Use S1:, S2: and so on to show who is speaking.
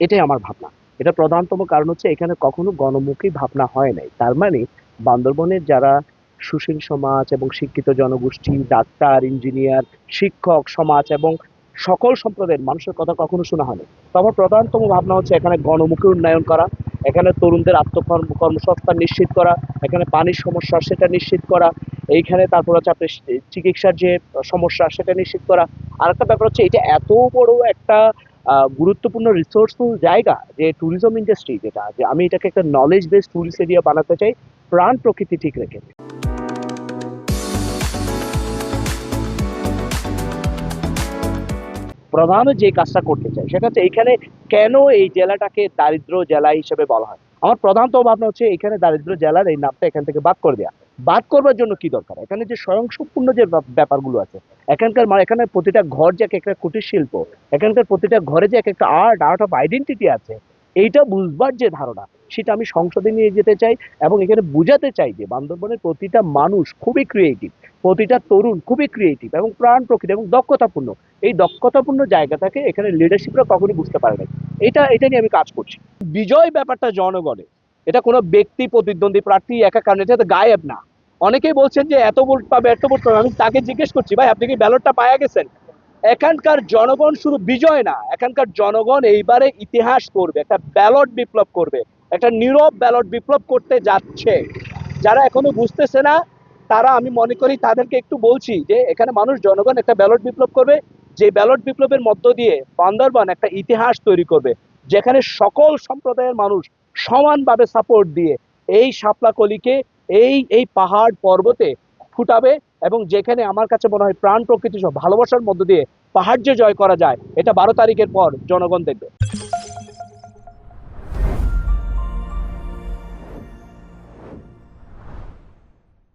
S1: এটাই আমার ভাবনা। এটা প্রধানতম কারণ হচ্ছে এখানে কখনো গণমুখী ভাবনা হয় নাই। তার মানে বান্দরবনের যারা সুশীল সমাজ এবং শিক্ষিত জনগোষ্ঠী, ডাক্তার, ইঞ্জিনিয়ার, শিক্ষক, সমাজ এবং সকল সম্প্রদায়ের মানুষের কথা কখনো শোনা হয়নি। তো আমার প্রধানতম ভাবনা হচ্ছে এখানে গণমুখী উন্নয়ন করা, এখানে তরুণদের আত্মকর্ম, কর্মসংস্থান নিশ্চিত করা, এখানে পানির সমস্যা সেটা নিশ্চিত করা, এইখানে তারপর হচ্ছে আপনার চিকিৎসার যে সমস্যা সেটা নিশ্চিত করা। আর একটা ব্যাপার হচ্ছে এটা এত বড় একটা গুরুত্বপূর্ণ রিসোর্সফুল জায়গা যে ট্যুরিজম ইন্ডাস্ট্রি যেটা, যে আমি এটাকে একটা নলেজ বেস ট্যুরিস্ট এরিয়া বানাতে চাই, প্রাণ প্রকৃতি ঠিক রেখে। প্রধান যে কাজটা করতে চাই, সেটা হচ্ছে এখানে কেন এই জেলাটাকে দারিদ্র জেলা হিসেবে বলা হয়? আমার প্রধানত ভাবনা হচ্ছে এখানে দারিদ্র জেলার এই নামটা এখান থেকে বাদ করে দেওয়া বাদ করবার জন্য কি দরকার? এখানে যে স্বয়ংসম্পূর্ণ যে ব্যাপ- ব্যাপারগুলো আছে এখানকার মা- এখানে প্রতিটা ঘর যে এক একটা কুটির শিল্প, এখানকার প্রতিটা ঘরে যে এক একটা আর্ট আর্ট অফ আইডেন্টিটি আছে, এইটা বুঝবার যে ধারণা, সেটা আমি সংসদে নিয়ে যেতে চাই এবং এখানে বুঝাতে চাই যে বান্দরবনের প্রতিটা মানুষ খুবই ক্রিয়েটিভ প্রতিটা তরুণ খুবই ক্রিয়েটিভ এবং প্রাণ প্রকৃতি এবং দক্ষতাপূর্ণ। এই দক্ষতাপূর্ণ জায়গাটাকে এখানে লিডারশিপরা কখনোই বুঝতে পারে না। এটা এটা নিয়ে আমি কাজ করছি। বিজয় ব্যাপারটা জনগণের, এটা কোনো ব্যক্তি প্রতিদ্বন্দ্বী প্রার্থী একা কারণে এটা গায়েব না। অনেকেই বলছেন যে এত ভোট পাবে, এত ভোট পাবে। আমি তাকে জিজ্ঞেস করছি, ভাই, আপনি কি ব্যালটটা পায়া গেছেন? এখানকার জনগণ শুধু বিজয় না, এখানকার জনগণ এইবারে ইতিহাস করবে, একটা ব্যালট বিপ্লব করবে, একটা নীরব ব্যালট বিপ্লব করতে যাচ্ছে। যারা এখনও বুঝতেছে না, তারা আমি মনে করি তাদেরকে একটু বলছি যে, এখানে মানুষ, জনগণ একটা ব্যালট বিপ্লব করবে, যে ব্যালট বিপ্লবের মধ্য দিয়ে বান্দরবান একটা ইতিহাস তৈরি করবে, যেখানে সকল সম্প্রদায়ের মানুষ সমানভাবে সাপোর্ট দিয়ে এই শাপলাকলিকে এই এই পাহাড় পর্বতে ফুটাবে এবং যেখানে আমার কাছে মনে হয় প্রাণ প্রকৃতি সব ভালোবাসার মধ্য দিয়ে পাহাড় যে জয় করা যায়, এটা বারো তারিখের পর জনগণ দেখবে।